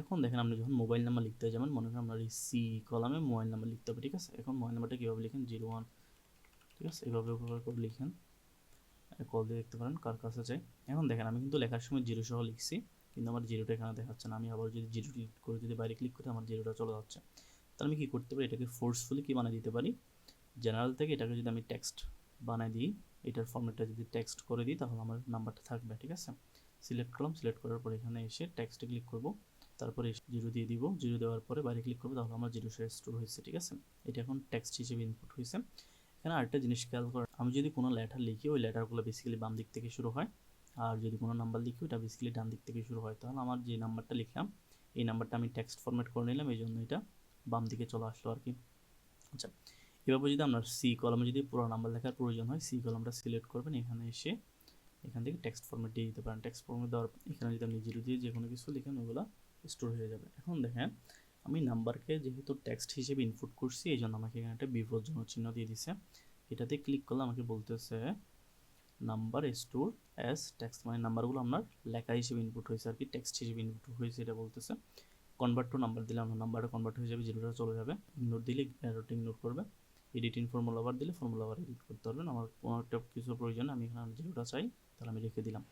এখন দেখেন আপনি যখন মোবাইল নাম্বার লিখতে যাবেন মনে করেন আপনার সি কলামে মোবাইল নাম্বার লিখতে হবে, ঠিক আছে? এখন মোবাইল নাম্বারটা কীভাবে লিখেন? জিরো ওয়ান, ঠিক আছে? এভাবে করে লিখেন। কল দিয়ে দেখতে পারেন কার কাছে চাই এখন দেখেন আমি কিন্তু লেখার সময় জিরো সহ লিখছি, কিন্তু আমার জিরোটা এখানে দেখাচ্ছে না। আমি আবার যদি জিরো ক্লিক করে যদি বাইরে ক্লিক করি, আমার জিরোটা চলে যাচ্ছে। তাহলে আমি কী করতে পারি? এটাকে ফোর্সফুলি কী বানিয়ে দিতে পারি? জেনারেল থেকে এটাকে যদি আমি টেক্সট বানাই দিই, এটার ফর্মেটটা যদি টেক্সট করে দিই, তাহলে আমার নাম্বারটা থাকবে, ঠিক আছে? সিলেক্ট করলাম সিলেক্ট করার পর এখানে এসে টেক্সটে ক্লিক করব। তারপরে জিরো দিয়ে দিব। জিরো দেওয়ার পরে বাইরে ক্লিক করব, তাহলে আমার জিরো শেয়ার স্টোর হয়েছে, ঠিক আছে? এটা এখন টেক্সট হিসেবে ইনপুট হয়েছে। এখানে আরেকটা জিনিস খেয়াল করেন আমি যদি কোনো লেটার লিখি, ওই লেটারগুলো বেসিক্যালি বাম দিক থেকে শুরু হয়। আর যদি কোনো নাম্বার লিখি ওটা বেসিক্যালি ডান দিক থেকে শুরু হয়। তাহলে আমার যে নাম্বারটা লিখলাম, এই নাম্বারটা আমি টেক্সট ফরম্যাট করে নিলাম, এই জন্য এটা বাম দিকে চলে আসলো আর কি। আচ্ছা এভাবে যদি আপনার সি কলমে যদি পুরো নাম্বার লেখার প্রয়োজন হয় সি কলমটা সিলেক্ট করবেন, এখানে এসে এখান থেকে টেক্সট ফরম্যাট দিয়ে দিতে পারেন। টেক্সট ফরম্যাট দেওয়ার এখানে যদি আপনি জিরো দিয়ে যে কোনো কিছু লিখেন, ওগুলো স্টোর হয়ে যাবে। এখন দেখেন, আমি নাম্বারকে যেহেতু টেক্সট হিসেবে ইনপুট করছি, এই জন্য আমাকে এখানে একটা বিপজ্জনক চিহ্ন দিয়ে দিছে। এটাতে ক্লিক করলে আমাকে বলতেছে নাম্বার স্টোর অ্যাস টেক্সট মানে নাম্বারগুলো আপনার লেখা হিসেবে ইনপুট হয়েছে আর কি টেক্সট হিসেবে ইনপুট হয়েছে এটা বলতেছে। কনভার্ট টু নাম্বার দিলে আমার নাম্বারটা কনভার্ট হয়ে যাবে জিরোটা চলে যাবে। ইগনোর দিলে ইগনোর করবে। এডিট ইন ফর্মুলা বার দিলে ফর্মুলা বার এডিট করতে পারবেন। আমার কোনো একটা কিছু প্রয়োজন আমি এখানে যেটা চাই, তাহলে আমি রেখে দিলাম।